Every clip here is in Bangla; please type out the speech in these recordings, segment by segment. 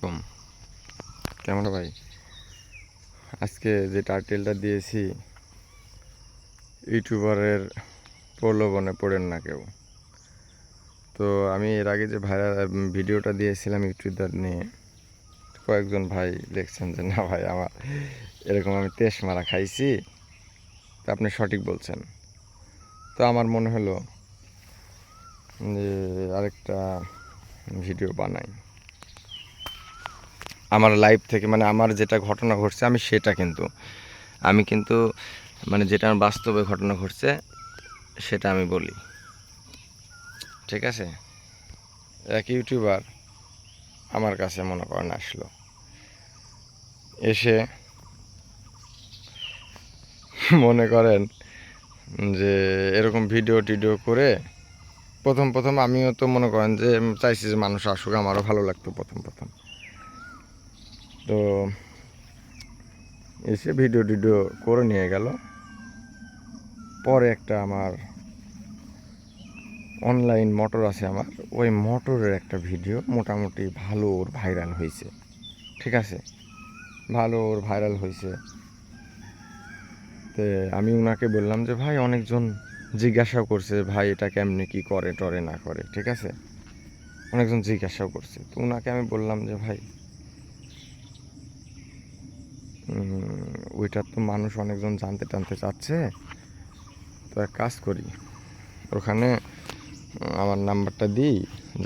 কম কেমন ভাই? আজকে যে টাইটেলটা দিয়েছি, ইউটিউবারের প্রলোভনে পড়েন না কেউ। তো আমি এর আগে যে ভাইরাল ভিডিওটা দিয়েছিলাম ইউটিউবার নিয়ে, কয়েকজন ভাই লিখছেন যে, না ভাই, আমার এরকম আমি তেস মারা খাইছি। তা আপনি সঠিক বলছেন। তো আমার মনে হলো যে আরেকটা ভিডিও বানাই। আমার লাইফ থেকে মানে আমার যেটা ঘটনা ঘটছে, আমি সেটা কিন্তু। আমি কিন্তু মানে যেটা আমার বাস্তবে ঘটনা ঘটছে, সেটা আমি বলি। ঠিক আছে? এক ইউটিউবার আমার কাছে মনে করেন আসলো। এসে মনে করেন যে, এরকম ভিডিও টিডিও করে প্রথম প্রথম আমিও তো মনে করেন যে চাইছি যে মানুষ আসুক, আমারও ভালো লাগতো প্রথম প্রথম। তো এসে ভিডিও টিডিও করে নিয়ে গেল। পরে একটা আমার অনলাইন মোটর আছে আমার। ওই মোটরের একটা ভিডিও মোটামুটি ভালো ওর ভাইরাল হয়েছে। ঠিক আছে? ভালো ওর ভাইরাল হয়েছে। তো আমি ওনাকে বললাম যে, ভাই, অনেকজন জিজ্ঞাসাও করছে, ভাই, এটা কেমনি কি করে, টরে না করে। ঠিক আছে? অনেকজন জিজ্ঞাসাও করছে। তো ওনাকে আমি বললাম যে, ভাই ওইটার তো মানুষ অনেকজন জানতে টানতে চাচ্ছে। তো এক কাজ করি, ওখানে আমার নাম্বারটা দিই।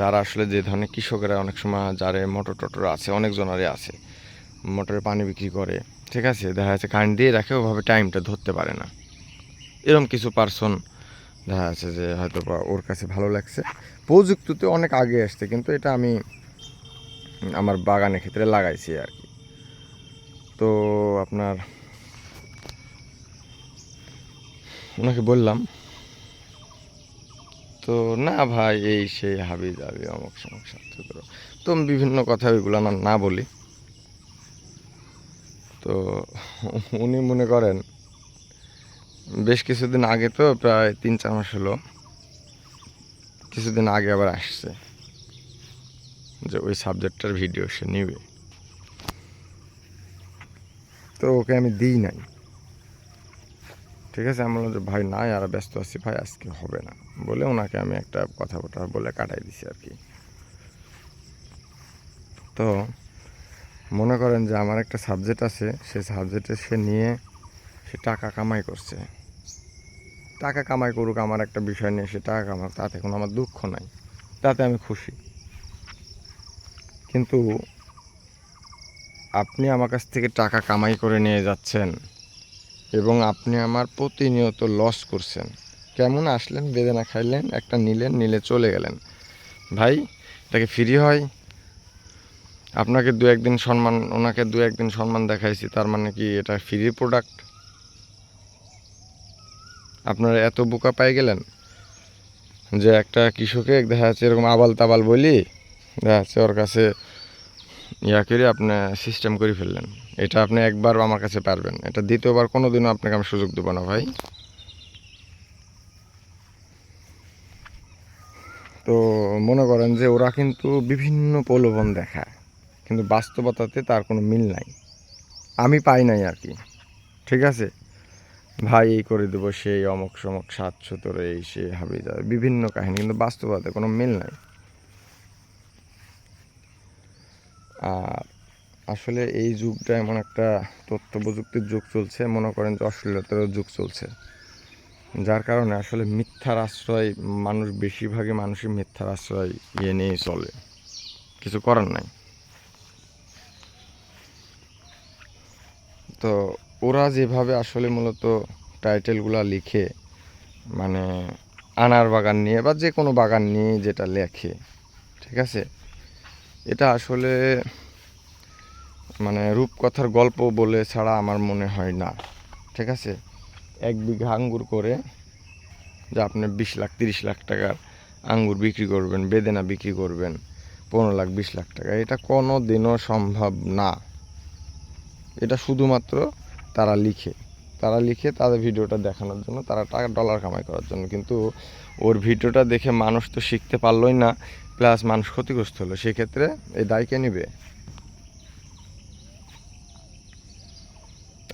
যারা আসলে যে ধরনের কৃষকেরা অনেক সময় যারে মোটর টোটর আছে, অনেকজনারই আছে, মোটরে পানি বিক্রি করে, ঠিক আছে? দেখা যাচ্ছে কারেন্ট দিয়ে রাখে, ওভাবে টাইমটা ধরতে পারে না। এরকম কিছু পার্সন দেখা যাচ্ছে যে হয়তো বা ওর কাছে ভালো লাগছে। প্রযুক্তিতে অনেক আগে আসছে, কিন্তু এটা আমি আমার বাগানের ক্ষেত্রে লাগাইছি আর কি। তো আপনার ওনাকে বললাম। তো না ভাই, এই সেই হাবি যাবি অমুক, সমুক করো তো আমি বিভিন্ন কথা ওইগুলো না না বলি। তো উনি মনে করেন, বেশ কিছুদিন আগে তো প্রায় তিন, চার মাস হলো, কিছুদিন আগে আবার আসছে যে ওই সাবজেক্টটার ভিডিও সে নিবে। তো ওকে আমি দিই নাই। ঠিক আছে? আমি বললাম যে, ভাই নাই আর ব্যস্ত আছি, ভাই আজকে হবে না। বলে ওনাকে আমি একটা কথা বটা বলে কাটাই দিছি আর কি। তো মনে করেন যে, আমার একটা সাবজেক্ট আছে সে সাবজেক্টে সে নিয়ে সে টাকা কামাই করছে। টাকা কামাই করুক আমার একটা বিষয় নিয়ে সে টাকা কামাক, তাতে কোনো আমার দুঃখ নাই, তাতে আমি খুশি। কিন্তু আপনি আমার কাছ থেকে টাকা কামাই করে নিয়ে যাচ্ছেন এবং আপনি আমার প্রতিনিয়ত লস করছেন। কেমন আসলেন, বেদনা খাইলেন, একটা নিলেন, নিলে চলে গেলেন। ভাই, এটাকে ফ্রি হয়? আপনাকে দু একদিন সম্মান, ওনাকে দু একদিন সম্মান দেখাইছি, তার মানে কি এটা ফ্রি প্রোডাক্ট আপনারা এত বোকা পাই গেলেন যে একটা কৃষকে দেখা যাচ্ছে এরকম আবাল তাবাল বলি, দেখা যাচ্ছে ওর কাছে ইয়া করে আপনি সিস্টেম করে ফেললেন। এটা আপনি একবার আমার কাছে পারবেন। এটা দ্বিতীয়বার কোনো দিনও আপনাকে আমি সুযোগ দেবো না ভাই। তো মনে করেন যে ওরা কিন্তু বিভিন্ন প্রলোভন দেখায়, কিন্তু বাস্তবতাতে তার কোনো মিল নাই। আমি পাই নাই আর কি। ঠিক আছে? ভাই এই করে দেবো, সেই অমক সমক সাতশো তোর এই সে হাবি যাবে বিভিন্ন কাহিনী, কিন্তু বাস্তবতাতে কোনো মিল নাই। আর আসলে এই যুগটা এমন একটা তথ্য প্রযুক্তির যুগ চলছে, মনে করেন যে অশ্লীলতারও যুগ চলছে। যার কারণে আসলে মিথ্যার আশ্রয়, মানুষ বেশিরভাগই মানুষই মিথ্যার আশ্রয় ইয়ে নিয়েই চলে। কিছু করার নাই। তো ওরা যেভাবে আসলে মূলত টাইটেলগুলো লিখে মানে আনার বাগান নিয়ে বা যে কোনো বাগান নিয়ে যেটা লেখে, ঠিক আছে? এটা আসলে মানে রূপকথার গল্প বলে ছাড়া আমার মনে হয় না, ঠিক আছে? এক বিঘা আঙ্গুর করে যে আপনি বিশ লাখ, তিরিশ লাখ টাকার আঙ্গুর বিক্রি করবেন, বেদেনা বিক্রি করবেন, পনেরো লাখ, বিশ লাখ টাকা, এটা কোনো দিনও সম্ভব না। এটা শুধুমাত্র তারা লিখে তারা লিখে তাদের ভিডিওটা দেখানোর জন্য, তারা টাকা, ডলার কামাই করার জন্য, কিন্তু ওর ভিডিওটা দেখে মানুষ তো শিখতে পারলোই না প্লাস মানুষ ক্ষতিগ্রস্ত হলো, সেক্ষেত্রে এই দায় কে নিবে?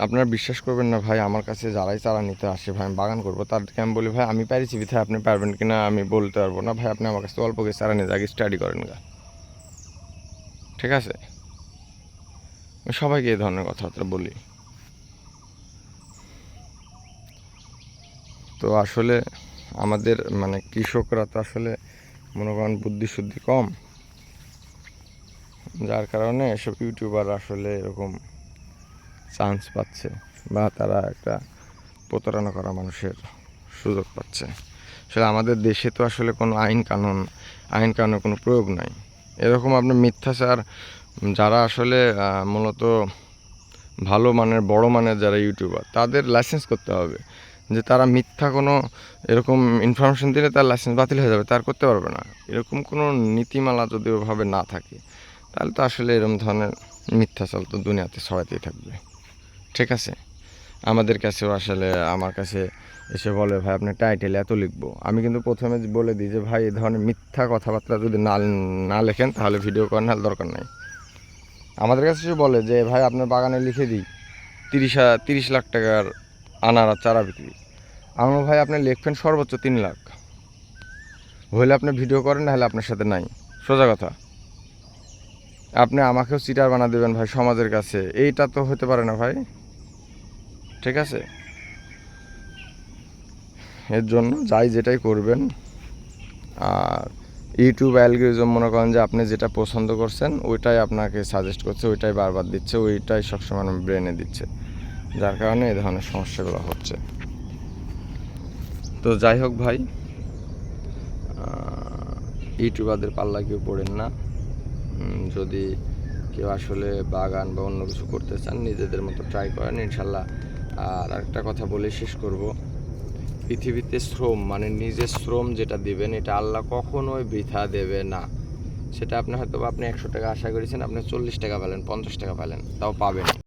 আপনারা বিশ্বাস করবেন না ভাই, আমার কাছে যারাই চারা নিতে আসে ভাই, আমি বাগান করব, তাদেরকে আমি বলি, ভাই, আমি পারিছি বিধায় আপনি পারবেন কি না আমি বলতে পারব না। ভাই, আপনি আমার কাছে অল্প কিছু চারা নিয়ে আগে স্টাডি করেন গা। ঠিক আছে? আমি সবাইকে এই ধরনের কথাবার্তা বলি। তো আসলে আমাদের মানে কৃষকরা তো আসলে মনে করেন বুদ্ধি শুদ্ধি কম। যার কারণে এসব ইউটিউবার আসলে এরকম চান্স পাচ্ছে বা তারা একটা প্রতারণা করা মানুষের সুযোগ পাচ্ছে। আসলে আমাদের দেশে তো আসলে কোনো আইন কানুন, আইন কানুনের কোনো প্রয়োগ নাই। এরকম আপনার মিথ্যাচার, যারা আসলে মূলত ভালো মানের, বড় মানের যারা ইউটিউবার, তাদের লাইসেন্স করতে হবে। যে তারা মিথ্যা কোনো এরকম ইনফরমেশন দিলে তার লাইসেন্স বাতিল হয়ে যাবে, তার করতে পারবে না। এরকম কোনো নীতিমালা যদি ওভাবে না থাকে, তাহলে তো আসলে এরকম ধরনের মিথ্যা মিথ্যাচাল তো দুনিয়াতে ছড়াতেই থাকবে। ঠিক আছে? আমাদের কাছেও আসলে, আমার কাছে এসে বলে, ভাই, আপনি টাইটেল এত লিখব। আমি কিন্তু প্রথমে বলে দিই যে, ভাই এই ধরনের মিথ্যা কথাবার্তা যদি না না লেখেন, তাহলে ভিডিও করার নাহলে দরকার নাই। আমাদের কাছে এসে বলে যে, ভাই, আপনার বাগানে লিখে দিই, তিরিশ তিরিশ লাখ টাকার আনার আর চারা বিক্রি। আমি বলব, ভাই আপনি লিখবেন সর্বোচ্চ তিন লাখ। হইলে আপনি ভিডিও করেন না হলে আপনার সাথে নাই। সোজা কথা। আপনি আমাকেও চিটার বানা দেবেন ভাই সমাজের কাছে। এইটা তো হতে পারে না ভাই। ঠিক আছে? এর জন্য যাই যেটাই করবেন আর ইউটিউব অ্যালগোরিজম মনে করেন যে আপনি যেটা পছন্দ করছেন ওইটাই আপনাকে সাজেস্ট করছে ওইটাই বারবার দিচ্ছে ওইটাই সবসময় ব্রেনে দিচ্ছে। যার কারণে এই ধরনের সমস্যাগুলো হচ্ছে। তো যাই হোক ভাই ইউটিউবারদের পাল্লা কেউ পড়েন না। যদি কেউ আসলে বাগান বা অন্য কিছু করতে চান, নিজেদের মতো ট্রাই করেন, ইনশাল্লাহ। আর একটা কথা বলে শেষ করব। পৃথিবীতে শ্রম মানে নিজের শ্রম যেটা দিবেন, এটা আল্লাহ কখনোই বৃথা দেবে না। সেটা আপনি হয়তো আপনি একশো টাকা আশা করেছেন, আপনি চল্লিশ টাকা পেলেন, পঞ্চাশ টাকা পেলেন, তাও পাবেন।